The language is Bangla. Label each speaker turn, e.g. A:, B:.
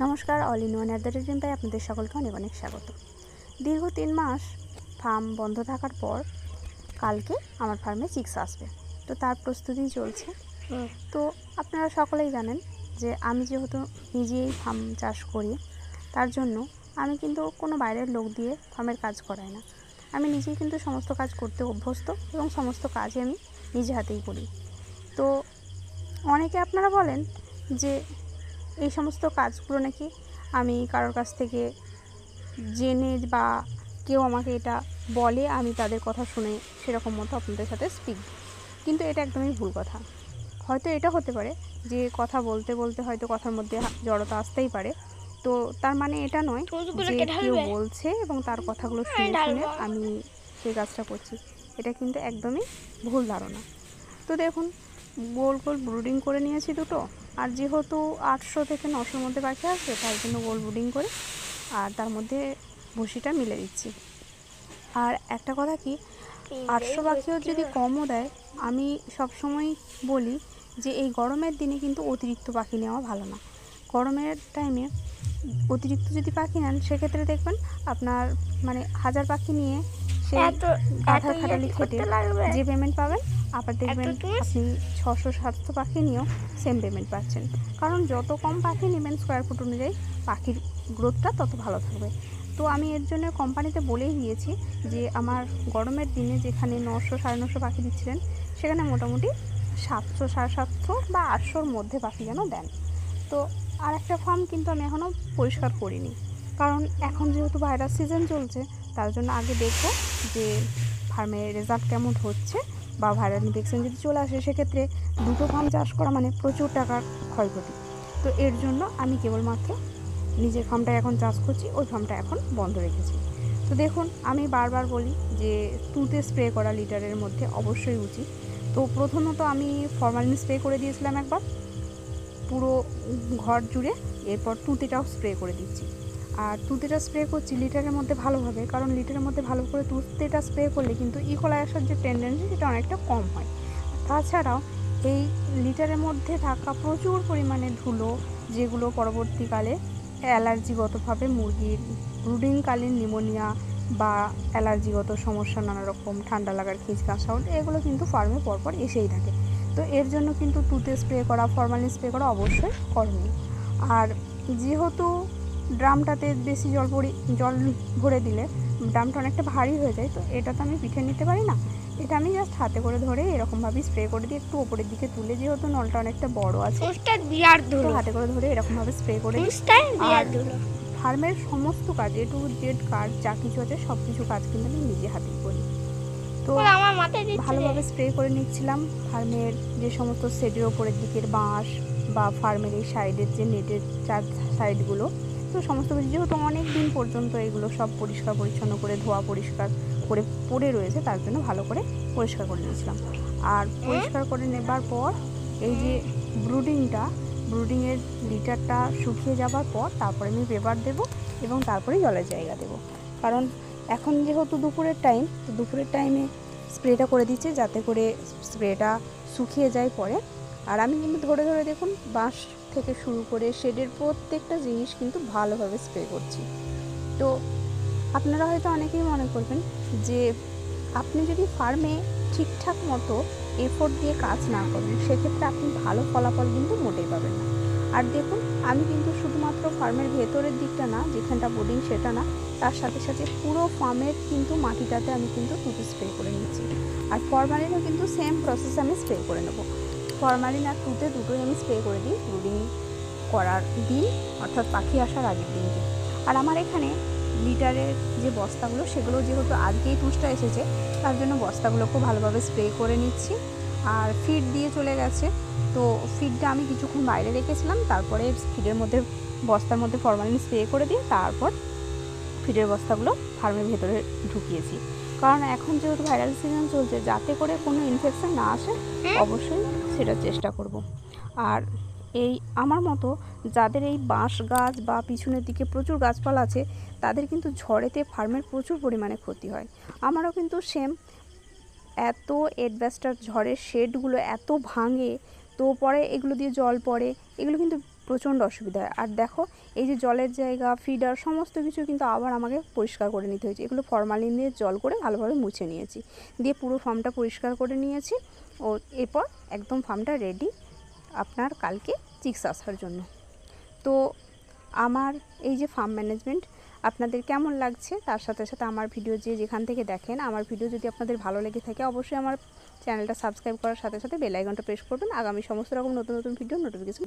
A: নমস্কার all in one at the rate pie আপনাদের সকলকে অনেক অনেক স্বাগত। দীর্ঘ তিন মাস ফার্ম বন্ধ থাকার পর কালকে আমার ফার্মে চিক্স আসবে। তো তার প্রস্তুতি চলছে। তো আপনারা সকলেই জানেন যে আমি যেহেতু নিজেই ফার্ম চাষ করি তার জন্য আমি কিন্তু কোনো বাইরের লোক দিয়ে ফার্মের কাজ করাই না। আমি নিজেই কিন্তু সমস্ত কাজ করতে অভ্যস্ত এবং সমস্ত কাজই আমি নিজে হাতেই করি। তো অনেকে আপনারা বলেন যে এই সমস্ত কাজগুলো নাকি আমি কারোর কাছ থেকে জেনে বা কেউ আমাকে এটা বলে আমি তাদের কথা শুনে সেরকম মতো আপনাদের সাথে স্পিক কিন্তু এটা একদমই ভুল কথা। হয়তো এটা হতে পারে যে কথা বলতে বলতে হয়তো কথার মধ্যে জড়তা আসতেই পারে। তো তার মানে এটা নয় যে কেউ বলছে এবং তার কথাগুলো শুনে শুনে আমি সেই কাজটা করছি। এটা কিন্তু একদমই ভুল ধারণা। তো দেখুন গোল গোল ব্রুডিং করে নিয়েছি দুটো। আর যেহেতু আটশো থেকে নশোর মধ্যে পাখি আসবে তার জন্য গোল ব্রুডিং করে আর তার মধ্যে ভুসিটা মিলে দিচ্ছি। আর একটা কথা কি, আটশো পাখিও যদি কমও দেয়, আমি সবসময় বলি যে এই গরমের দিনে কিন্তু অতিরিক্ত পাখি নেওয়া ভালো না। গরমের টাইমে অতিরিক্ত যদি পাখি নেন, সেক্ষেত্রে দেখবেন আপনার মানে হাজার পাখি নিয়ে সেই খাটালি
B: ইয়ে
A: খেটে যে পেমেন্ট পাবেন আবার দেখবেন? আপনি ছশো সাতশো পাখি নিয়েও সেম পেমেন্ট পাচ্ছেন। কারণ যত কম পাখি নেবেন স্কোয়ার ফুট অনুযায়ী পাখির গ্রোথটা তত ভালো থাকবে। তো আমি এর জন্য কোম্পানিতে বলেই দিয়েছি যে আমার গরমের দিনে যেখানে নশো সাড়ে নশো পাখি দিচ্ছিলেন সেখানে মোটামুটি সাতশো সাড়ে সাতশো বা আটশোর মধ্যে পাখি যেন দেন। তো আর একটা ফার্ম কিন্তু আমি এখনও পরিষ্কার করিনি। কারণ এখন যেহেতু ভাইরাস সিজন চলছে তার জন্য আগে দেখব যে ফার্মের রেজাল্ট কেমন হচ্ছে বা ভাইরাল ইনফেকশন যদি চলে আসে, সেক্ষেত্রে দুটো ফার্ম চাষ করা মানে প্রচুর টাকার ক্ষয়ক্ষতি। তো এর জন্য আমি কেবলমাত্র নিজের ফার্মটা এখন চাষ করছি, ওই ফার্মটা এখন বন্ধ রেখেছি। তো দেখুন, আমি বারবার বলি যে তুঁতে স্প্রে করা লিটারের মধ্যে অবশ্যই উচিত। তো প্রথমত আমি ফরমালিন স্প্রে করে দিয়েছিলাম একবার, পুরো ঘর জুড়ে, এরপর তুঁতিটাও স্প্রে করে দিচ্ছি। আর তুঁতিটা স্প্রে করছি লিটারের মধ্যে ভালোভাবে, কারণ লিটারের মধ্যে ভালো করে তুঁতিটা স্প্রে করলে কিন্তু ইকোলাই আসার যে টেন্ডেন্সি সেটা অনেকটা কম হয়। তাছাড়াও এই লিটারের মধ্যে থাকা প্রচুর পরিমাণে ধুলো, যেগুলো পরবর্তীকালে অ্যালার্জিগতভাবে মুরগির ব্রুডিংকালীন নিমোনিয়া বা অ্যালার্জিগত সমস্যা নানা রকম ঠান্ডা লাগার খিচকাশা এগুলো কিন্তু ফার্মে পরপর এসেই থাকে। তো এর জন্য কিন্তু তুতে স্প্রে করা ফরমালিন স্প্রে করা অবশ্যই করণীয়। আর যেহেতু ড্রামটাতে বেশি জল পরি জল ভরে দিলে ড্রামটা অনেকটা ভারী হয়ে যায় তো এটা তো আমি পিঠে নিতে পারি না। এটা আমি জাস্ট হাতে করে ধরে এরকমভাবে স্প্রে করে দিই একটু ওপরের দিকে তুলে যেহেতু নলটা অনেকটা বড় আছে
B: ধুলো?
A: হাতে করে ধরে এরকমভাবে স্প্রে করে দিই। আর ফার্মের সমস্ত কাজ এ টু জেড কাজ যা কিছু আছে সব কিছু কাজ কিন্তু আমি নিজে হাতেই করি। তো
B: আমার মাথায়
A: ভালোভাবে স্প্রে করে নিচ্ছিলাম। ফার্মের যে সমস্ত শেডের ওপরের দিকের বাঁশ বা ফার্মের এই সাইডের যে নেটের চার সাইডগুলো তো সমস্ত কিছু, যেহেতু অনেক দিন পর্যন্ত এগুলো সব পরিষ্কার পরিচ্ছন্ন করে, ধোয়া পরিষ্কার করে পড়ে রয়েছে, তার জন্য ভালো করে পরিষ্কার করে নিয়েছিলাম। আর পরিষ্কার করে নেবার পর এই যে ব্রুডিংটা ব্রুডিংয়ের লিটারটা শুকিয়ে যাবার পর তারপরে আমি পেপার দেবো এবং তারপরে জলের জায়গা দেবো। কারণ এখন যেহেতু দুপুরের টাইম তো দুপুরের টাইমে স্প্রেটা করে দিচ্ছে যাতে করে স্প্রেটা শুকিয়ে যায় পরে। আর আমি কিন্তু ধরে ধরে দেখুন বাঁশ থেকে শুরু করে শেডের প্রত্যেকটা জিনিস কিন্তু ভালোভাবে স্প্রে করছি। তো আপনারা হয়তো অনেকেই মনে করবেন যে আপনি যদি ফার্মে ঠিকঠাক মতো এফোর্ট দিয়ে কাজ না করেন, সেক্ষেত্রে আপনি ভালো ফলাফল কিন্তু মোটেই পাবেন না। আর দেখুন, আমি কিন্তু শুধুমাত্র ফার্মের ভেতরের দিকটা না, যেখানটা বোর্ডিং সেটা না, তার সাথে সাথে পুরো ফার্মের কিন্তু মাটিটাতে আমি কিন্তু টুটি স্প্রে করে নিচ্ছি। আর ফরমালিনও কিন্তু সেম প্রসেস আমি স্প্রে করে নেব। ফরমালিন আর টুতে দুটোই আমি স্প্রে করে দিই ব্রুডিং করার দিন অর্থাৎ পাখি আসার আগের দিনকে। আর আমার এখানে লিটারের যে বস্তাগুলো সেগুলো যেহেতু আজকেই তুষটা এসেছে তার জন্য বস্তাগুলোকেও ভালোভাবে স্প্রে করে নিচ্ছি। আর ফিড দিয়ে চলে গেছে তো ফিডটা আমি কিছুক্ষণ বাইরে রেখেছিলাম তারপরে ফিডের মধ্যে বস্তার মধ্যে ফরমালিন স্প্রে করে দিয়ে তারপর ফিডের বস্তাগুলো ফার্মের ভেতরে ঢুকিয়েছি। কারণ এখন যেহেতু ভাইরাল সিজন চলছে যাতে করে কোনো ইনফেকশন না আসে অবশ্যই সেটা চেষ্টা করব। আর এই আমার মতো যাদের এই বাঁশ গাছ বা পিছনের দিকে প্রচুর গাছপালা আছে, তাদের কিন্তু ঝড়েতে ফার্মের প্রচুর পরিমাণে ক্ষতি হয়। আমারও কিন্তু সেম, এত এডভেস্টার ঝড়ের শেডগুলো এত ভাঙে, তো পরে এগুলো দিয়ে জল পড়ে, এগুলো কিন্তু প্রচণ্ড অসুবিধা হয়। আর দেখো, এই যে জলের জায়গা, ফিডার, সমস্ত কিছু কিন্তু আবার আমাকে পরিষ্কার করে নিতে হয়েছে। এগুলো ফরমালিন দিয়ে জল করে ভালোভাবে মুছে নিয়েছি। দিয়ে পুরো ফার্মটা পরিষ্কার করে নিয়েছি। ও এরপর একদম ফার্মটা রেডি আপনার কালকে চিক্স আসার জন্য। তো আমার এই যে ফার্ম ম্যানেজমেন্ট আপনাদের কেমন লাগছে? তার সাথে সাথে আমার ভিডিও যে যেখান থেকে দেখেন, আমার ভিডিও যদি আপনাদের ভালো লেগে থাকে, অবশ্যই আমার চ্যানেলটা সাবস্ক্রাইব করার সাথে সাথে বেলাইকনটা প্রেস করবেন। আগামী সমস্ত রকম নতুন নতুন ভিডিও নোটিফিকেশন